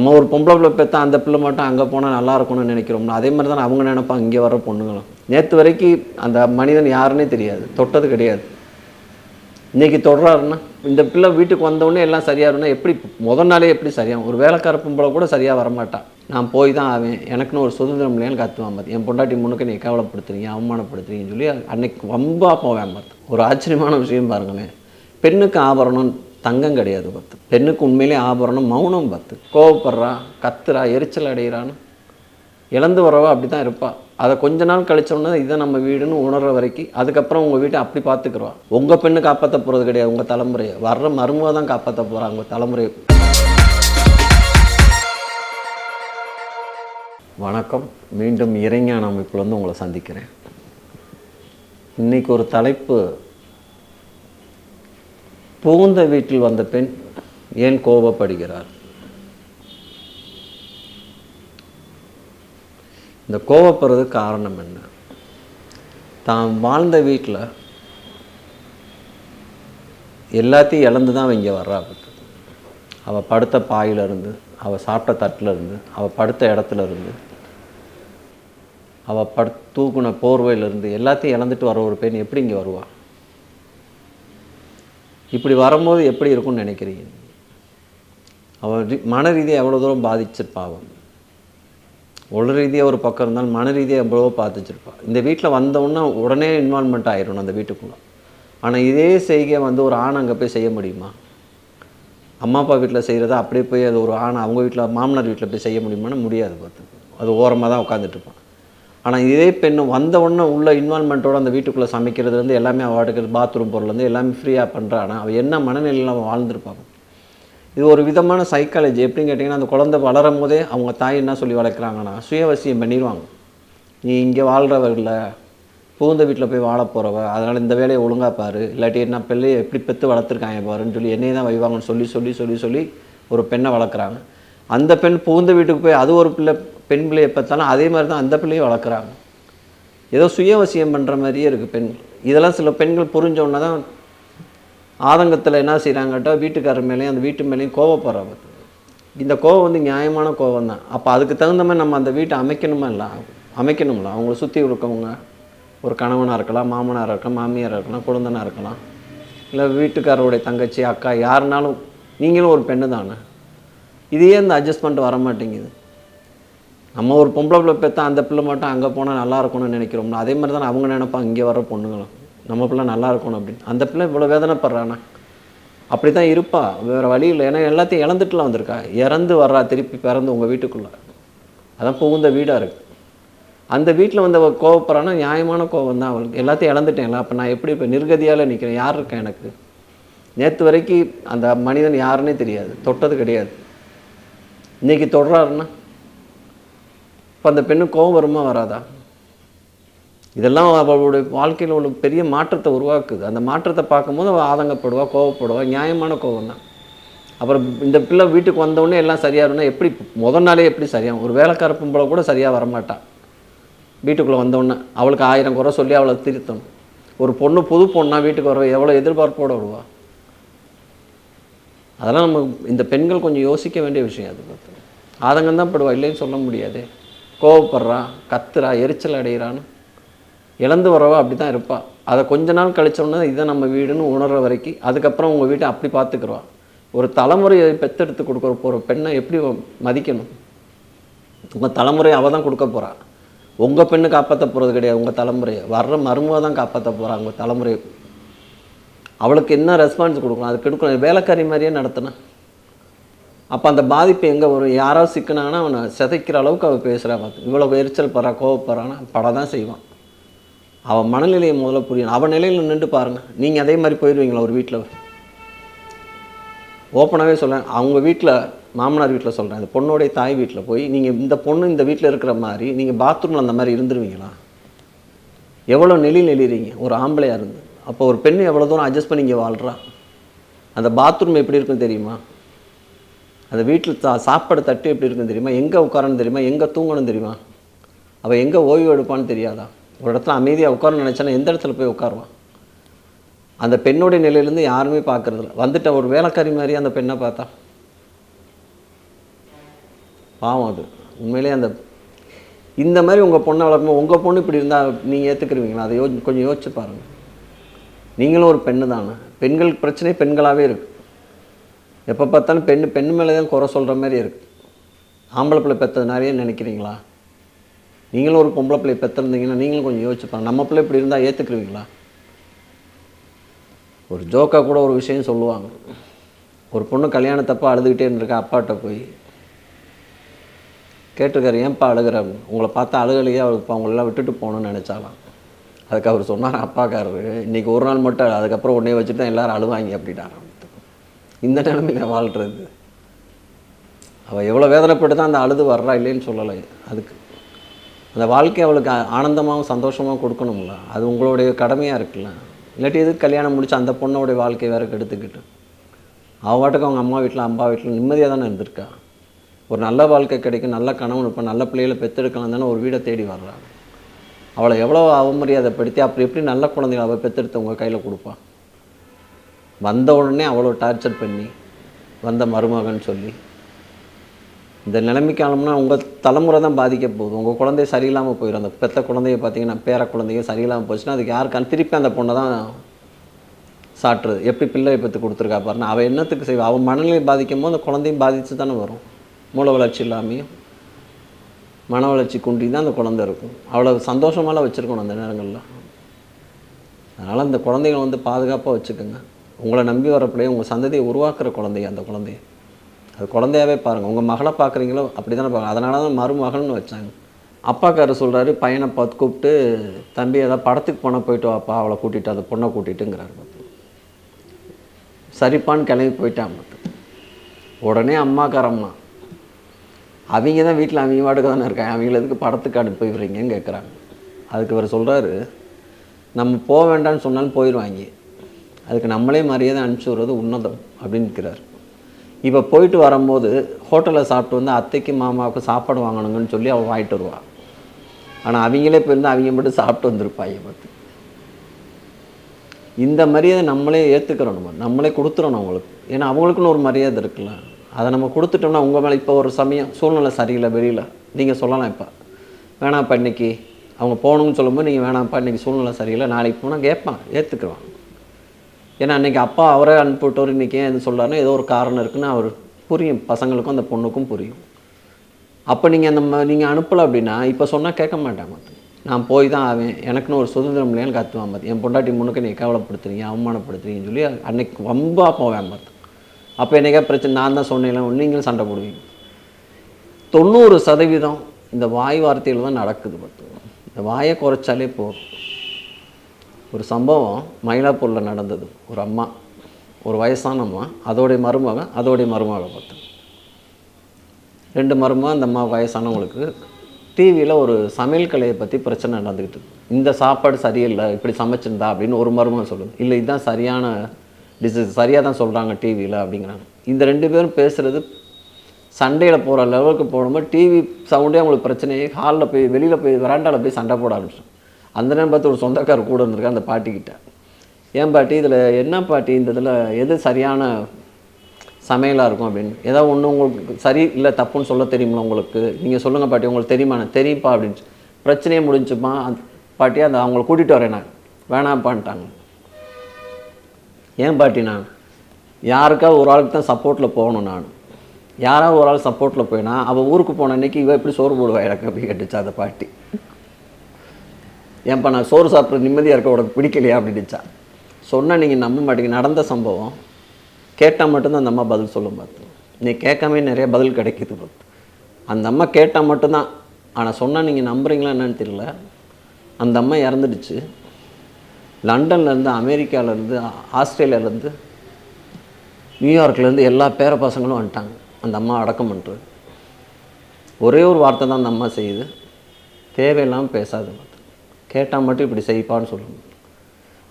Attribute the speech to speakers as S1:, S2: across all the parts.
S1: நம்ம ஒரு பொம்பளை பிள்ளை பெற்றா அந்த பிள்ளை மட்டும் அங்கே போனால் நல்லா இருக்கும்னு நினைக்கிறோம்னா அதே மாதிரி தான் அவங்க நினைப்பாங்க இங்கே வர பொண்ணுங்களும். நேற்று வரைக்கும் அந்த மனிதன் யாருன்னே தெரியாது தொட்டது கிடையாது. இன்னைக்கு தொடர்றாருன்னா இந்த பிள்ளை வீட்டுக்கு வந்தவுடனே எல்லாம் சரியாகணும்னா எப்படி முதல் நாளே எப்படி சரியாகும்? ஒரு வேலைக்கார பொம்பளை கூட சரியாக வரமாட்டான் நான் போய் தான் ஆவேன். எனக்குன்னு ஒரு சுதந்திரம் இல்லையான்னு கத்துவான் பார்த்து என் பொண்டாட்டி முன்னுக்கு நீ கேவலப்படுத்துறீங்க அவமானப்படுத்துறீங்கன்னு சொல்லி அன்னைக்கு ரொம்ப போவேன் பார்த்து ஒரு ஆச்சரியமான விஷயம் பாருங்களேன். பெண்ணுக்கு ஆபரணம் தங்கம் கிடையாது பார்த்து பெண்ணுக்கு உண்மையிலே ஆபரணம் மௌனம் பார்த்து கோவப்படுறா கத்துறா எரிச்சல் அடைகிறான்னு இழந்து வரவா அப்படி தான் இருப்பாள் அதை கொஞ்ச நாள் கழிச்சோன்னே இதை நம்ம வீடுன்னு உணர்ற வரைக்கும் அதுக்கப்புறம் உங்கள் வீட்டை அப்படி பார்த்துக்குறோம் உங்கள் பெண்ணு காப்பாற்ற போகிறது கிடையாது உங்கள் தலைமுறையை. வர்ற மருமக தான் காப்பாற்ற போகிறாங்க உங்கள் தலைமுறையை. வணக்கம். மீண்டும் இறைஞான அமைப்பில் வந்து உங்களை சந்திக்கிறேன். இன்றைக்கி ஒரு தலைப்பு புகுந்த வீட்டில் வந்த பெண் ஏன் கோபப்படுகிறார் இந்த கோவப்படுறதுக்கு காரணம் என்ன? தான் வாழ்ந்த வீட்டில் எல்லாத்தையும் இழந்து தான் அவ இங்கே வர்றா அவள் படுத்த பாயிலிருந்து அவள் சாப்பிட்ட தட்டில் இருந்து அவள் படுத்த இடத்துல இருந்து அவள் படு தூக்குன போர்வையிலேருந்து எல்லாத்தையும் இழந்துட்டு வர ஒரு பெண் எப்படி இங்கே வருவாள் இப்படி வரும்போது எப்படி இருக்கும்னு நினைக்கிறீங்க? அவள் மன ரீதியாக எவ்வளோ தூரம் பாதிச்சிருப்பா அவன் உடல் ரீதியாக ஒரு பக்கம் இருந்தாலும் மன ரீதியாக எவ்வளவோ பார்த்துச்சிருப்பா இந்த வீட்டில் வந்தவுடனே உடனே இன்வால்மெண்ட் ஆயிடணும் அந்த வீட்டுக்குள்ளே. ஆனால் இதே செய்கை வந்து ஒரு ஆண் அங்கே போய் செய்ய முடியுமா? அம்மா அப்பா வீட்டில் செய்கிறத அப்படியே போய் அது ஒரு ஆண் அவங்க வீட்டில் மாமனார் வீட்டில் போய் செய்ய முடியுமான்னு முடியாது பார்த்து. அது ஓரமாக தான் உட்காந்துட்டு இருப்பான். ஆனால் இதே பெண்ணு வந்த உடனே உள்ள இன்வால்மெண்ட்டோட அந்த வீட்டுக்குள்ளே சமைக்கிறதுலேருந்து எல்லாமே அவளுக்கு பாத்ரூம் பொருள்லேருந்து எல்லாமே ஃப்ரீயாக பண்ணுறானா அவள் என்ன மனநிலையில் அவன் வாழ்ந்துருப்பாங்க இது ஒரு விதமான சைக்காலஜி எப்படின்னு கேட்டிங்கன்னா அந்த குழந்தை வளரும் போதே அவங்க தாய் என்ன சொல்லி வளர்க்குறாங்கன்னா சுயவசியம் பண்ணிடுவாங்க நீ இங்கே வாழ்கிறவர் இல்லை. புகுந்த வீட்டில் போய் வாழ போகிறவ அதனால் இந்த வேலையை ஒழுங்கா பாரு. இல்லாட்டி என்ன பிள்ளையை எப்படி பெற்று வளர்த்துருக்காங்க பாருன்னு சொல்லி என்னையே தான் வைவாங்கன்னு சொல்லி சொல்லி சொல்லி சொல்லி ஒரு பெண்ணை வளர்க்குறாங்க. அந்த பெண் புகுந்த வீட்டுக்கு போய் அது ஒரு பிள்ளை பெண் பிள்ளையை பார்த்தாலும் அதே மாதிரி தான் அந்த பிள்ளையை வளர்க்குறாங்க. ஏதோ சுயவசியம் பண்ணுற மாதிரியே இருக்குது பெண்கள் இதெல்லாம் சில பெண்கள் புரிஞ்ச தான் ஆதங்கத்தில் என்ன செய்கிறாங்கட்டோ வீட்டுக்காரர் மேலேயும் அந்த வீட்டு மேலேயும் கோவப்படுறாங்க. இந்த கோவம் வந்து நியாயமான கோவம் தான். அப்போ அதுக்கு தகுந்த மாதிரி நம்ம அந்த வீட்டை அமைக்கணுமா இல்லை? அமைக்கணும்ல. அவங்கள சுற்றி இருக்கவங்க ஒரு கணவனாக இருக்கலாம் மாமனார் இருக்கலாம் மாமியாராக இருக்கலாம் குழந்தனாக இருக்கலாம். இல்லை வீட்டுக்காரருடைய தங்கச்சி அக்கா யாருனாலும் நீங்களும் ஒரு பெண்ணு தானே. இதையே இந்த அட்ஜஸ்ட்மெண்ட் வர மாட்டேங்குது நம்ம ஒரு பொம்பளை பிள்ளை பெற்றா அந்த பிள்ளை மட்டும் அங்கே போனால் நல்லா இருக்கணும்னு நினைக்கிறோம்னா அதே மாதிரி தானே அவங்க நினைப்பாங்க இங்கே வர பொண்ணுங்களும். நம்ம பிள்ளை நல்லா இருக்கணும் அப்படின்னு. அந்த பிள்ளை இவ்வளோ வேதனைப்படுறானா? அப்படி தான் இருப்பா வேறு வழி இல்லை. ஏன்னா எல்லாத்தையும் இழந்துட்டுலாம் வந்திருக்கா. இறந்து வர்றா திருப்பி பிறந்து உங்கள் வீட்டுக்குள்ளே. அதான் புகுந்த வீடாக இருக்குது அந்த வீட்டில் வந்து அவள் கோவப்படுறான்னா நியாயமான கோவம் தான் அவளுக்கு. எல்லாத்தையும் இழந்துட்டேன்ல. அப்போ நான் எப்படி இப்போ நிர்கதியால் நிற்கிறேன் யார் இருக்கேன் எனக்கு? நேற்று வரைக்கும் அந்த மனிதன் யாருன்னே தெரியாது. தொட்டது கிடையாது. இன்னைக்கு தொடுறாருன்னா? இப்போ அந்த பெண்ணு கோபம் வருமா வராதா? இதெல்லாம் அவளுடைய வாழ்க்கையில் உள்ள பெரிய மாற்றத்தை உருவாக்குது. அந்த மாற்றத்தை பார்க்கும்போது அவள் ஆதங்கப்படுவா கோவப்படுவா நியாயமான கோவம் தான் அப்புறம் இந்த பிள்ளை வீட்டுக்கு வந்தவுடனே எல்லாம் சரியாகணும்னா எப்படி முதல் நாளே எப்படி சரியாகும்? ஒரு வேலைக்கார பொம்பளை கூட சரியாக வரமாட்டான் வீட்டுக்குள்ளே வந்தோடனே அவளுக்கு ஆயிரம் குறை சொல்லி அவளை திருத்தணும். ஒரு பொண்ணு புது பொண்ணாக வீட்டுக்கு வர எவ்வளோ எதிர்பார்ப்போட வருவாள் அதெல்லாம் நம்ம இந்த பெண்கள் கொஞ்சம் யோசிக்க வேண்டிய விஷயம் அது பார்த்து. ஆதங்கம் தான் படுவா இல்லைன்னு சொல்ல முடியாது. கோவப்படுறா கத்துறா எரிச்சல் அடைகிறான்னு இழந்து வரவா அப்படி தான் இருப்பாள் அதை கொஞ்ச நாள் கழிச்சோன்னே இதை நம்ம வீடுன்னு உணர்ற வரைக்கும் அதுக்கப்புறம் உங்கள் வீட்டை அப்படி பார்த்துக்குருவா ஒரு தலைமுறையை பெற்றெடுத்து கொடுக்குற போகிற பெண்ணை எப்படி மதிக்கணும்? உங்கள் தலைமுறையை அவள் தான் கொடுக்க போகிறாள் உங்கள் பெண்ணு காப்பாற்ற போகிறது கிடையாது உங்கள் தலைமுறையை. வர்ற மருமக தான் காப்பாற்ற போகிறா உங்கள் தலைமுறையை. அவளுக்கு என்ன ரெஸ்பான்ஸ் கொடுக்கணும்? அதுக்கு எடுக்கணும். வேலைக்காரி மாதிரியே நடத்தினா. அப்போ அந்த பாதிப்பு எங்கே வரும்? யாராவது சிக்கினாங்கன்னா அவனை சிதைக்கிற அளவுக்கு அவள் பேசுகிறா பார்த்து. இவ்வளோ எரிச்சல் படுறா கோவப்படுறான்னா பட தான் செய்வான். அவன் மனநிலையை முதல்ல புரியணும். அவன் நிலையில் நின்று பாருங்கள் நீங்கள் அதே மாதிரி போயிடுவீங்களா ஒரு வீட்டில் ஓப்பனாகவே சொல்கிறேன் அவங்க வீட்டில் மாமனார் வீட்டில் சொல்கிறேன் இந்த பொண்ணோடைய தாய் வீட்டில் போய் நீங்கள் இந்த பொண்ணு இந்த வீட்டில் இருக்கிற மாதிரி நீங்கள் பாத்ரூமில் அந்த மாதிரி இருந்துருவீங்களா? எவ்வளோ நெளி நெளிறீங்க ஒரு ஆம்பளையாக இருந்து. அப்போ ஒரு பெண் எவ்வளோ தூரம் அட்ஜஸ்ட் பண்ணி இங்கே வாழ்கிறா அந்த பாத்ரூம் எப்படி இருக்குன்னு தெரியுமா? அந்த வீட்டில் சா சாப்பாடு தட்டு எப்படி இருக்குன்னு தெரியுமா? எங்கே உட்காரன்னு தெரியுமா? எங்கே தூங்கணும் தெரியுமா? அவள் எங்கே ஓய்வு எடுப்பான்னு தெரியாதா? ஒரு இடத்துல அமைதியாக உட்காரணும்னு நினச்சானா எந்த இடத்துல போய் உட்காருவான் அந்த பெண்ணுடைய நிலையிலேருந்து யாருமே பார்க்கறதில்ல வந்துட்ட ஒரு வேலைக்காரி மாதிரி அந்த பெண்ணை பார்த்தா. பாவம் அது. உண்மையிலே அந்த இந்த மாதிரி உங்கள் பொண்ணை வளர்க்கும்போது உங்கள் பொண்ணு இப்படி இருந்தால் நீங்கள் ஏற்றுக்குருவீங்களா அதை யோ கொஞ்சம் யோசிச்சு பாருங்கள் நீங்களும் ஒரு பெண்ணு தானே. பெண்கள் பிரச்சனை பெண்களாகவே இருக்குது எப்போ பார்த்தாலும் பெண் பெண் மேலே தான் குறை சொல்கிற மாதிரி இருக்குது ஆம்பளை பிள்ளை பெற்றது நிறைய நினைக்கிறீங்களா? நீங்களும் ஒரு பொம்பளை பிள்ளை பெற்றிருந்தீங்கன்னா நீங்களும் கொஞ்சம் யோசிச்சுப்பாங்க. நம்ம பிள்ளை இப்படி இருந்தால் ஏற்றுக்குருவீங்களா ஒரு ஜோக்காக கூட ஒரு விஷயம் சொல்லுவாங்க. ஒரு பொண்ணு கல்யாணத்தப்போ அழுதுகிட்டே இருந்திருக்கா அப்பாட்ட போய். கேட்டிருக்காரு ஏன்ப்பா அழுகிறாங்க உங்களை பார்த்தா அழுகலையே அவளுக்கு அவங்களெல்லாம் விட்டுட்டு போகணும்னு நினச்சாலாம். அதுக்கு அவர் சொன்னார் அப்பாக்காரரு இன்றைக்கி ஒரு நாள் மட்டும் அதுக்கப்புறம் உடனே வச்சுட்டு தான் எல்லாரும் அழுவாங்க அப்படின்னாரு இந்த நிலைமையில வாழ்கிறது அவள் எவ்வளோ வேதனைப்பட்டு தான் அந்த அழுது வர்றா இல்லைன்னு சொல்லலை. அதுக்கு அந்த வாழ்க்கை அவளுக்கு ஆனந்தமாகவும் சந்தோஷமாகவும் கொடுக்கணும்ல. அது உங்களுடைய கடமையாக இருக்குல்ல. இல்லாட்டி எதுக்கு கல்யாணம் முடிச்சு அந்த பொண்ணோடைய வாழ்க்கையை வேற கெடுத்துக்கிட்டு? அவள் பாட்டுக்கு அவங்க அம்மா வீட்டில் அம்மா வீட்டில் நிம்மதியாக தானே இருந்திருக்கா? ஒரு நல்ல வாழ்க்கை கிடைக்கும் நல்ல கணவன் இப்போ நல்ல பிள்ளைகளை பெற்றெடுக்கலாம் தானே ஒரு வீடை தேடி வர்றாங்க அவளை எவ்வளோ அவமரியாதைப்படுத்தி அப்புறம் எப்படி நல்ல குழந்தைகளை அவள் பெற்றெடுத்து உங்கள் கையில் கொடுப்பான் வந்த உடனே அவ்வளோ டார்ச்சர் பண்ணி வந்த மருமகன் சொல்லி இந்த நிலைமைக்கு ஆனோம்னா உங்கள் தலைமுறை தான் பாதிக்க போகுது. உங்கள் குழந்தைய சரியில்லாமல் போயிடும் அந்த பெத்த குழந்தைய பார்த்தீங்கன்னா பேர குழந்தைங்க சரியில்லாமல் போச்சுன்னா அதுக்கு யாருக்கான திருப்பி அந்த பொண்ணை தான் சாட்டுறது. எப்படி பிள்ளை பெற்று கொடுத்துருக்கா பாருன்னா. அவள் என்னத்துக்கு செய்வா? அவன் மனநிலை பாதிக்கும் போது அந்த குழந்தையும் பாதித்து தானே வரும். மூளை வளர்ச்சி இல்லாமையும். மன வளர்ச்சி குன்றி தான் அந்த குழந்தை இருக்கும். அவ்வளோ சந்தோஷமாலாம் வச்சுருக்கணும் அந்த நேரங்களில். அதனால் அந்த குழந்தைகளை வந்து பாதுகாப்பாக வச்சுக்கோங்க. உங்களை நம்பி வர பிள்ளைய உங்கள் சந்ததியை உருவாக்குற குழந்தைய அந்த குழந்தைய. அது குழந்தையாவே பாருங்கள் உங்கள் மகளை பார்க்குறீங்களோ அப்படி தானே பார்க்க அதனால தான் மருமகள்னு வச்சாங்க. அப்பாக்காரர் சொல்கிறாரு பையனை பார்த்து கூப்பிட்டு தம்பி ஏதாவது படத்துக்கு போனால் போயிட்டு வாப்பா அவளை கூட்டிகிட்டு அந்த பொண்ணை கூட்டிகிட்டுங்கிறாரு பார்த்து. சரிப்பான்னு கிளம்பி போயிட்டான் பார்த்து. உடனே அம்மாக்காரம்மா அவங்க தான் வீட்டில் அவங்க வாட்டுக்கு தானே இருக்காங்க. அவங்கள எதுக்கு படத்துக்கு அனுப்பி விடுறீங்கன்னு கேட்குறாங்க அதுக்கு இவர் சொல்கிறாரு நம்ம போக வேண்டாம்னு சொன்னாலும் போயிடுவாங்க அதுக்கு நம்மளே மரியாதை அனுப்பிச்சி விடுறது உன்னதம் அப்படின்னு இருக்கிறார் இப்போ போயிட்டு வரும்போது ஹோட்டலில் சாப்பிட்டு வந்து அத்தைக்கு மாமாவுக்கு சாப்பாடு வாங்கணுங்கன்னு சொல்லி அவள் வாங்கிட்டு வருவாள் ஆனால் அவங்களே போயிருந்து அவங்க மட்டும் சாப்பிட்டு வந்திருப்பாங்க பார்த்து. இந்த மரியாதை நம்மளே ஏற்றுக்கிறோம் நம்ம. நம்மளே கொடுத்துறணும் அவங்களுக்கு. ஏன்னா அவங்களுக்குன்னு ஒரு மரியாதை இருக்குல்ல. அதை நம்ம கொடுத்துட்டோம்னா உங்கள் மேலே இப்போ ஒரு சமயம் சூழ்நிலை சரியில்லை வெளியில் நீங்கள் சொல்லலாம் இப்போ. வேணாம்ப்பா இன்னைக்கு. அவங்க போகணும்னு சொல்லும்போது நீங்கள் வேணாம்ப்பா இன்னைக்கு சூழ்நிலை சரியில்லை. நாளைக்கு போனால் கேட்பான் ஏற்றுக்குவான் ஏன்னா அன்றைக்கி அப்பா அவரே அனுப்பிவிட்டவர் இன்றைக்கி ஏன் இது சொல்கிறாருன்னா ஏதோ ஒரு காரணம் இருக்குன்னு அவர் புரியும். பசங்களுக்கும் அந்த பொண்ணுக்கும் புரியும். அப்போ நீங்கள் அந்த நீங்கள் அனுப்பலை அப்படின்னா இப்போ சொன்னால் கேட்க மாட்டாங்க நான் போய் தான் ஆவேன். எனக்குன்னு ஒரு சுதந்திரம் இல்லையான்னு கற்றுவான் பார்த்து என் பொண்டாட்டி முன்னுக்கு நீ கேவலப்படுத்துறீங்க அவமானப்படுத்துறீங்கன்னு சொல்லி அன்னைக்கு ரொம்ப போவேன் பார்த்து அப்போ என்னைக்கா பிரச்சனை? நான் தான் சொன்னேன் நீங்களும் சண்டை போடுவீங்க. தொண்ணூறு சதவீதம் இந்த வாய் வார்த்தையில் தான் நடக்குது பார்த்து இந்த வாயை குறைச்சாலே போதும். ஒரு சம்பவம் மயிலாப்பூரில் நடந்தது. ஒரு அம்மா ஒரு வயசான அம்மா அதோடைய மருமகன் அதோடைய மருமக பார்த்து. ரெண்டு மருமகன் அந்த அம்மா வயசானவங்களுக்கு டிவியில் ஒரு சமையல் கலையை பற்றி பிரச்சனை நடந்துக்கிட்டு இந்த சாப்பாடு சரியில்லை இப்படி சமைச்சிருந்தா அப்படின்னு ஒரு மருமகன் சொல்லுது. இல்லை இதுதான் சரியான டிசைஸ் சரியாக தான் சொல்கிறாங்க டிவியில் அப்படிங்கிறாங்க. இந்த ரெண்டு பேரும் பேசுகிறது சண்டையில் போகிற லெவலுக்கு போகும்போது டிவி சவுண்டே அவங்களுக்கு பிரச்சனையே ஹாலில் போய் வெளியில் போய் வராண்டாவில் போய் சண்டை போட ஆரம்பிச்சிடும். அந்த நேரம் பார்த்து ஒரு சொந்தக்காரர் கூட இருந்திருக்கா அந்த பாட்டிக்கிட்ட ஏன் பாட்டி இதில் என்ன பாட்டி? இந்த இதில் எது சரியான சமையலாக இருக்கும் அப்படின்னு. ஏதாவது ஒன்று உங்களுக்கு சரி இல்லை தப்புன்னு சொல்ல தெரியுமா உங்களுக்கு? நீங்கள் சொல்லுங்கள் பாட்டி உங்களுக்கு தெரியுமா? தெரியும்ப்பா அப்படின்னு பிரச்சனையே முடிஞ்சுமா அந்த பாட்டி அந்த அவங்கள கூட்டிகிட்டு வரேன் நான். வேணாம்ப்பான்ட்டாங்க. ஏன் பாட்டி நான்? யாருக்காவது ஒரு ஆளுக்கு தான் சப்போர்ட்டில் போகணும் நான். யாராவது ஒரு ஆள் சப்போர்ட்டில் போயினா அவள் ஊருக்கு போன அன்னைக்கு இவள் எப்படி சோறு போடுவா எனக்கு அப்படி கேட்டுச்சா அந்த பாட்டி. ஏன்பா நான் சோறு சாப்பிட்ற நிம்மதியாக இருக்க உனக்கு பிடிக்கலையா அப்படின்னுச்சா. சொன்னால் நீங்கள் நம்ப மாட்டீங்க. நடந்த சம்பவம் கேட்டால் மட்டும்தான் அந்த அம்மா பதில் சொல்லும் பார்த்து. நீ கேட்காம நிறைய பதில் கிடைக்குது பார்த்து. அந்த அம்மா கேட்டால் மட்டும்தான். ஆனால் சொன்னால் நீங்கள் நம்புறீங்களா என்னன்னு தெரியல. அந்த அம்மா இறந்துடுச்சு. லண்டன்லேருந்து அமெரிக்காவிலேருந்து ஆஸ்திரேலியாவிலேருந்து நியூயார்க்லேருந்து எல்லா பேர பசங்களும் வந்துட்டாங்க. அந்த அம்மா அடக்கம் பண்ணுறது ஒரே ஒரு வார்த்தை தான் அந்த அம்மா செய்யுது. தேவையில்லாமல் பேசாது கேட்டால் மட்டும் இப்படி செய்ப்பான்னு சொல்லணும்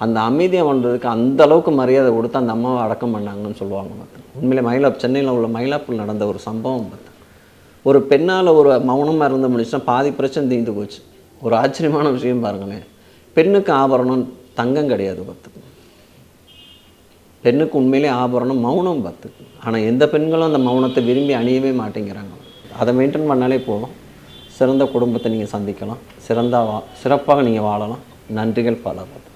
S1: அந்த அமைதியை வந்ததுக்கு அந்த அளவுக்கு மரியாதை கொடுத்து அந்த அம்மாவை அடக்கம் பண்ணாங்கன்னு சொல்லுவாங்க பார்த்து. உண்மையிலே மயிலாப் சென்னையில் உள்ள மயிலாப்பூர் நடந்த ஒரு சம்பவம் பார்த்து. ஒரு பெண்ணால் ஒரு மௌனமாக இருந்து முடிச்சுன்னா பாதி பிரச்சனை தீர்ந்து போச்சு. ஒரு ஆச்சரியமான விஷயம் பாருங்களேன். பெண்ணுக்கு ஆபரணம் தங்கம் கிடையாது பார்த்துக்கு பெண்ணுக்கு உண்மையிலே ஆபரணம் மௌனம் பார்த்துக்கு ஆனால் எந்த பெண்களும் அந்த மௌனத்தை விரும்பி அணியவே மாட்டேங்கிறாங்க. அதை மெயின்டைன் பண்ணாலே போதும். சிறந்த குடும்பத்தை நீங்கள் சந்திக்கலாம். சிறந்த வா சிறப்பாக நீங்கள் வாழலாம். நன்றிகள் பல பார்த்து